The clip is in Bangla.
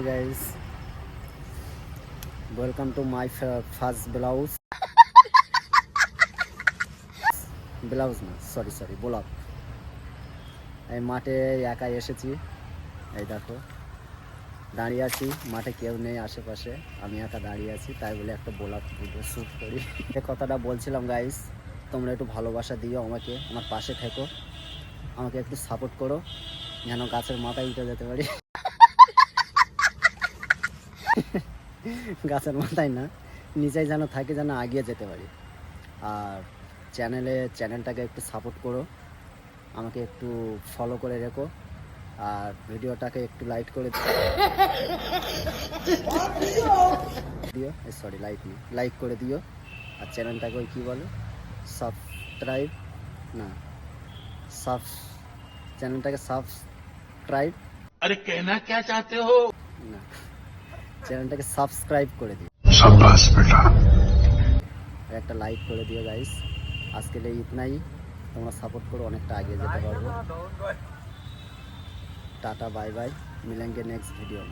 Guys, welcome to my f- first blouse. Blouse না সরি সরি ব্লক এই মাঠে একাই এসেছি। এই দেখো দাঁড়িয়ে আছি। মাঠে কেউ নেই আশেপাশে। আমি একা দাঁড়িয়ে আছি তাই বলে একটা ব্লক ভিডিও শ্যুট করি। যে কথাটা বলছিলাম গাইস তোমরা একটু ভালোবাসা দিও আমাকে আমার পাশে থেকো। আমাকে একটু সাপোর্ট করো। যেন গাছের মাথায় উঠে যেতে পারি। গাছের মাথায় না নিজেই যেন থাকে যেন আগিয়ে যেতে পারি। আর চ্যানেলে চ্যানেলটাকে একটু সাপোর্ট করো আমাকে একটু ফলো করে রেখো আর ভিডিওটাকে একটু লাইক করে দিও। সরি লাইক নেই লাইক করে দিও। আর চ্যানেলটাকে ওই কী বলো? সাবস্ক্রাইব না সাব চ্যানেলটাকে সাবস্ক্রাইব আরে কেনা কে চাতে হো? না। চ্যানেলটাকে সাবস্ক্রাইব করে দিও। বেটা। একটা লাইক করে দিও গাইস আজকে এই ইতনাই। তোমরা সাপোর্ট করো অনেকটা আগে যেতে পারব। টাটা বাই বাই মিলেঙ্গে নেক্সট ভিডিও